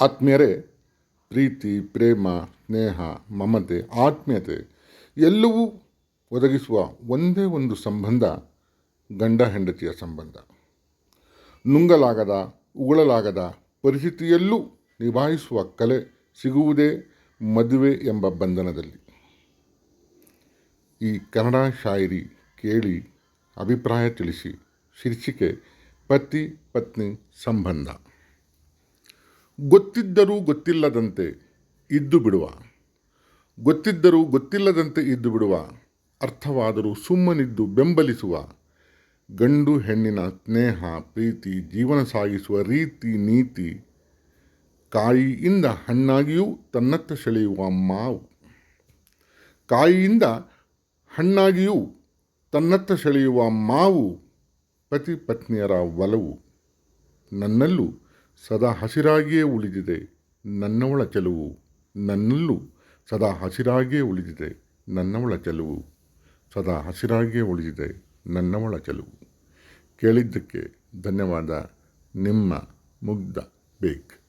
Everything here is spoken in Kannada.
ಆತ್ಮೀಯರೇ, ಪ್ರೀತಿ, ಪ್ರೇಮ, ಸ್ನೇಹ, ಮಮತೆ, ಆತ್ಮೀಯತೆ ಎಲ್ಲವೂ ಒದಗಿಸುವ ಒಂದೇ ಒಂದು ಸಂಬಂಧ, ಗಂಡ ಹೆಂಡತಿಯ ಸಂಬಂಧ. ನುಂಗಲಾಗದ, ಉಗುಳಲಾಗದ ಪರಿಸ್ಥಿತಿಯಲ್ಲೂ ನಿಭಾಯಿಸುವ ಕಲೆ ಸಿಗುವುದೇ ಮದುವೆ ಎಂಬ ಬಂಧನದಲ್ಲಿ. ಈ ಕನ್ನಡ ಶಾಯರಿ ಕೇಳಿ ಅಭಿಪ್ರಾಯ ತಿಳಿಸಿ, ಶೀರ್ಷಿಕೆ ಪತಿ ಪತ್ನಿ ಸಂಬಂಧ. ಗೊತ್ತಿದ್ದರೂ ಗೊತ್ತಿಲ್ಲದಂತೆ ಇದ್ದು ಬಿಡುವ. ಗೊತ್ತಿದ್ದರೂ ಗೊತ್ತಿಲ್ಲದಂತೆ ಇದ್ದು ಬಿಡುವ. ಅರ್ಥವಾದರೂ ಸುಮ್ಮನಿದ್ದು ಬೆಂಬಲಿಸುವ. ಗಂಡು ಹೆಣ್ಣಿನ ಸ್ನೇಹ, ಪ್ರೀತಿ, ಜೀವನ ಸಾಗಿಸುವ ರೀತಿ ನೀತಿ. ಕಾಯಿಯಿಂದ ಹಣ್ಣಾಗಿಯೂ ತನ್ನತ್ತ ಸೆಳೆಯುವ ಮಾವು. ಕಾಯಿಯಿಂದ ಹಣ್ಣಾಗಿಯೂ ತನ್ನತ್ತ ಸೆಳೆಯುವ ಮಾವು. ಪತಿ ಪತ್ನಿಯರ ಒಲವು ನನ್ನಲ್ಲೂ ಸದಾ ಹಸಿರಾಗಿಯೇ ಉಳಿದಿದೆ. ನನ್ನವಳ ಚೆಲುವು. ನನ್ನಲ್ಲೂ ಸದಾ ಹಸಿರಾಗಿಯೇ ಉಳಿದಿದೆ. ನನ್ನವಳ ಚೆಲುವು. ಸದಾ ಹಸಿರಾಗಿಯೇ ಉಳಿದಿದೆ. ನನ್ನವಳ ಚೆಲುವು. ಕೇಳಿದ್ದಕ್ಕೆ ಧನ್ಯವಾದ. ನಿಮ್ಮ ಮುಗ್ಧ ಬೇಕ್